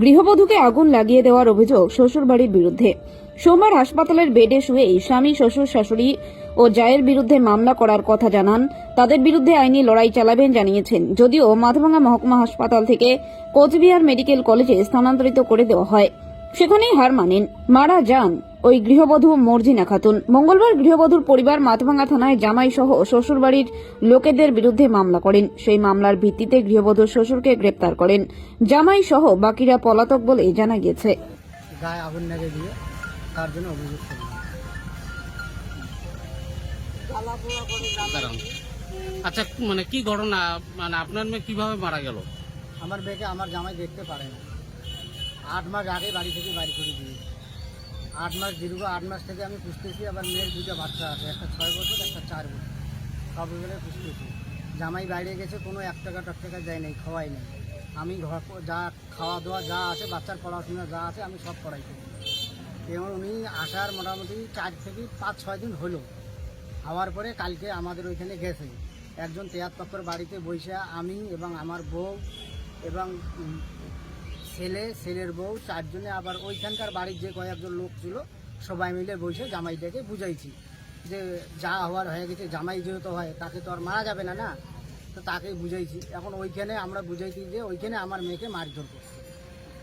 গৃহবধূকে আগুন লাগিয়ে দেওয়ার অভিযোগ শ্বশুরবাড়ির বিরুদ্ধে। সোমবার হাসপাতালের বেডে শুয়েই স্বামী, শ্বশুর, শাশুড়ি ও জায়ের বিরুদ্ধে মামলা করার কথা জানান। তাদের বিরুদ্ধে আইনি লড়াই চালাবেন জানিয়েছেন। যদিও মাথাভাঙ্গা মহকুমা হাসপাতাল থেকে কোচবিহার মেডিকেল কলেজে স্থানান্তরিত করে দেওয়া হয়। সেখানেই হার মানেন। মারা যান ওই গৃহবধূ মর্জিনা খাতুন। মঙ্গলবার গৃহবধূর পরিবার মাথাভাঙ্গা থানায় জামাই সহ শ্বশুরবাড়ির লোকেদের বিরুদ্ধে মামলা করেন। সেই মামলার ভিত্তিতে গৃহবধূর শ্বশুরকে গ্রেপ্তার করেন। জামাই সহ বাকিরা পলাতক বলে জানা গিয়েছে। গায়ে আগুন লেগে দিয়ে তার জন্য অভিযোগ আচ্ছা মানে কি ঘটনা? মানে আপনার মেয়ে কীভাবে মারা গেল? আমার মেয়েকে আমার জামাই দেখতে পারে না। আট মাস আগে বাড়ি থেকে বাড়ি করে দিয়েছি। আট মাস, দীর্ঘ আট মাস থেকে আমি পুষতেছি আবার মেয়ের দুটো বাচ্চা আছে, একটা ছয় বছর, একটা চার বছর। সব মিলে পুষতেছি জামাই বাইরে গেছে, কোনো এক টাকা টাক টাকা যায় নাই, খাওয়াই নাই। আমি ঘর যা খাওয়া দাওয়া যা আছে, বাচ্চার পড়াশোনা যা আছে, আমি সব করাই করি। এবং উনি আসার মোটামুটি চার থেকে পাঁচ, ছয় দিন হলো। হওয়ার পরে কালকে আমাদের ওইখানে গেছে। একজন তেয়ার বাড়িতে বসে আমি এবং আমার বউ এবং ছেলে ছেলের বউ চারজনে আবার ওইখানকার বাড়ির যে কয়েকজন লোক ছিল সবাই মিলে বসে জামাইটাকে বুঝাইছি যে যা হওয়ার হয়ে গেছে জামাই যেহেতু হয় তাকে তো আর মারা যাবে না না? তো তাকে বুঝাইছি। এখন ওইখানে আমরা বুঝাইছি যে ওইখানে আমার মেয়েকে মারধর করছে।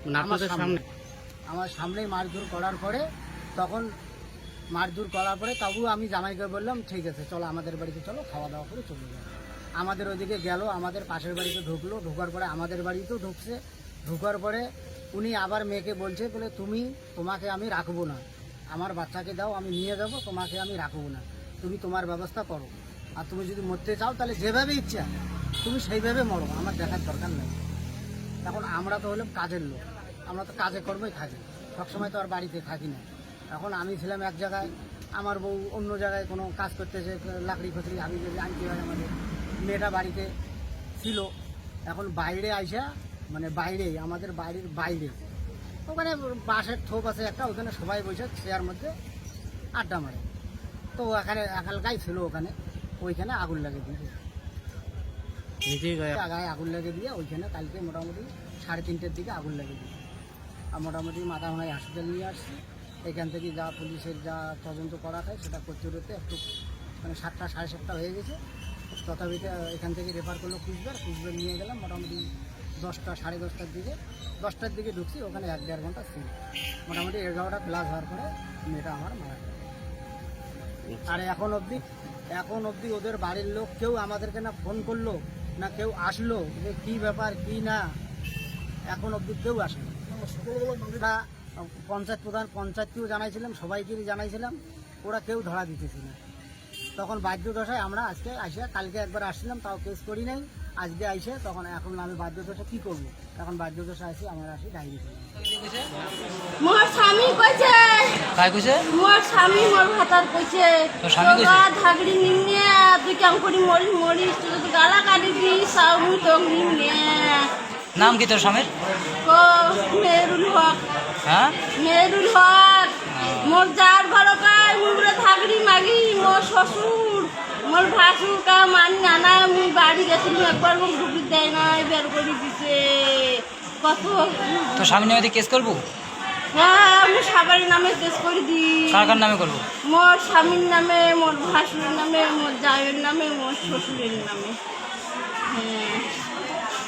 মানে আমার সামনে সামনে? আমার সামনেই মারধর করার পরে তখন মারধর করার পরে তবুও আমি জামাইকে বললাম ঠিক আছে চলো আমাদের বাড়িতে চলো খাওয়া দাওয়া করে চলে যাব আমাদের ওইদিকে গেল আমাদের পাশের বাড়িতে ঢুকলো ঢোকার পরে আমাদের বাড়িতেও ঢুকছে। ঢোকার পরে উনি আবার মেয়েকে বলছে, বলে, তুমি, তোমাকে আমি রাখব না। আমার বাচ্চাকে দাও, আমি নিয়ে যাব, তোমাকে আমি রাখব না। তুমি তোমার ব্যবস্থা করো। আর তুমি যদি মরতে চাও, তাহলে যেভাবে ইচ্ছা, তুমি সেইভাবে মরো। আমার দেখার দরকার নেই। এখন আমরা তো হলাম কাজের লোক। আমরা তো কাজে কর্মই থাকি। সবসময় তো আর বাড়িতে থাকি না। এখন আমি ছিলাম এক জায়গায়, আমার বউ অন্য জায়গায় কোনো কাজ করতেছে, লাকড়ি ফাকড়ি আমি যদি আনতে হয় আমাদের। মেয়েটা বাড়িতে ছিল। এখন বাইরে আইসা মানে বাইরেই আমাদের বাড়ির বাইরে। ওখানে বাঁশের থোপ আছে একটা ওখানে সবাই বসে চেয়ার মধ্যে আড্ডা মারে। তো এখানে একালকাই ছিল ওখানে ওইখানে আগুন লাগে দিয়েছে। নিজেই গায়ে আগুন। লেগে দিয়ে ওইখানে কালকে মোটামুটি সাড়ে তিনটের দিকে আগুন লেগে দিয়ে আর মোটামুটি মাথা ভাঙায় হসপিটাল নিয়ে আসছি। এখান থেকে যা পুলিশের যা তদন্ত করা হয় সেটা করতে করতে একটু মানে সাতটা সাড়ে সাতটা হয়ে গেছে। তথাপি এখান থেকে রেফার করল কুচবিহার কুচবিহার নিয়ে গেলাম মোটামুটি দশটা, সাড়ে দশটার দিকে। দশটার দিকে ঢুকছি, ওখানে এক দেড় ঘণ্টা ছিল। মোটামুটি এগারোটা ক্লাস হওয়ার পরে মেয়েটা আমার মারা আর এখন অবধি এখন অবধি ওদের বাড়ির লোক কেউ আমাদেরকে না ফোন করল, না কেউ আসলো, যে কি ব্যাপার, কি না, এখন অবধি কেউ আমরা পঞ্চায়েত প্রধান, পঞ্চায়েতকেও জানাইছিলাম সবাইকে জানাইছিলাম, ওরা কেউ ধরা দিতেছে না। তখন বাধ্য দশায় আমরা আজকে আসে কালকে একবার আসছিলাম তাও কেস করি নাই। আজকে আইসে তখন এখন আমি বাধ্য দশা কী করব? এখন বাধ্য দশা আসি আমরা আসি ডায়েরি করি মোর স্বামী কইছে। কাই কইছে? মোর স্বামী মোর ভাতার কইছে। তোর স্বামী কইছে? ধাগড়ি নিমনে তুই কেমন করি মরিস মরিস তুই যদি গালা কাটি দিস আমি তো নিমনে নাম কি তোর স্বামীর? মেরুল হক। হ্যাঁ? মেরুল হক। মোর যার ঘর কায় মাগি মোর শ্বশুর মোর ভাসুর কা মানি নানা মুই বাড়ি গেছিলাম একবার মোক ঢুকি দেয় নাই বের করে দিছে। কত? তোর স্বামীর নামে কেস করব? হ্যাঁ আমি সাবারি নামে কেস করে দিই কার কার নামে করব? মোর স্বামীর নামে মোর ভাসুরের নামে মোর জায়ের নামে মোর শ্বশুরের নামে।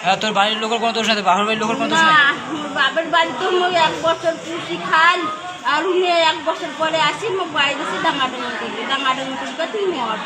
হ্যাঁ তোর বাড়ির লোকের কোনো তোর সাথে বাবার বাড়ির লোকের কোনো দোষ না নাই? বাবার বাড়িতে মই এক বছর পুষি খাল আর উনি এক বছর পরে আসি মোবাইল দিছি ডাঙাডাঙি করবি ডাঙাডাঙি করবি তুই মর